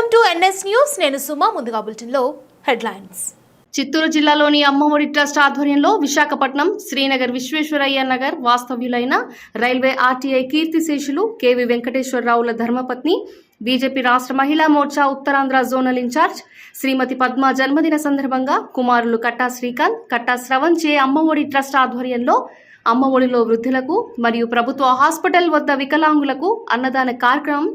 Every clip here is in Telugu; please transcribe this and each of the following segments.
NS news. నేను సుమా ముందుగా బులెటిన్లో హెడ్లైన్స్. చిత్తూరు జిల్లాలోని అమ్మఒడి ట్రస్ట్ ఆధ్వర్యంలో విశాఖపట్నం శ్రీనగర్ విశ్వేశ్వరయ్య నగర్ వాస్తవ్యులైన రైల్వే ఆర్టీఐ కీర్తిశేషులు కేవి వెంకటేశ్వరరావుల ధర్మపత్ని బీజేపీ రాష్ట్ర మహిళా మోర్చా ఉత్తరాంధ్ర జోనల్ ఇన్ఛార్జ్ శ్రీమతి పద్మ జన్మదిన సందర్భంగా కుమారులు కట్టా శ్రీకాంత్ కట్టా శ్రవణ్ చే అమ్మఒడి ట్రస్ట్ ఆధ్వర్యంలో అమ్మఒడిలో వృద్ధులకు మరియు ప్రభుత్వ హాస్పిటల్ వద్ద వికలాంగులకు అన్నదాన కార్యక్రమం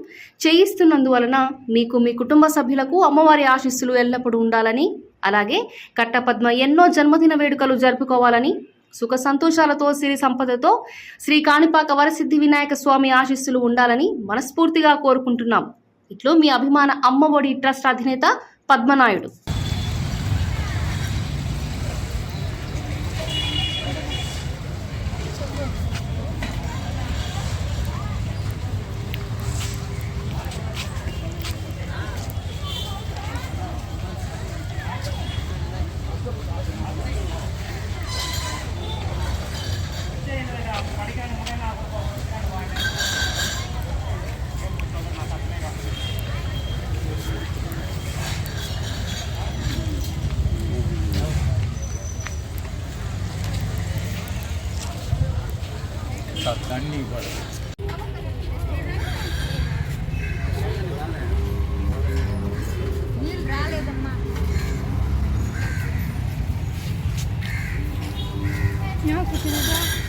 చేయిస్తున్నందువలన మీకు మీ కుటుంబ సభ్యులకు అమ్మవారి ఆశీస్సులు ఎల్లప్పుడూ ఉండాలని అలాగే కట్టపద్మ ఎన్నో జన్మదిన వేడుకలు జరుపుకోవాలని సుఖ సంతోషాలతో సిరి సంపదతో శ్రీ కాణిపాక వరసిద్ధి వినాయక స్వామి ఆశీస్సులు ఉండాలని మనస్ఫూర్తిగా కోరుకుంటున్నాం. ఇట్లు మీ అభిమాన అమ్మఒడి ట్రస్ట్ అధినేత పద్మనాయుడు. பார்த்தா தண்ணி படம் Yeah, because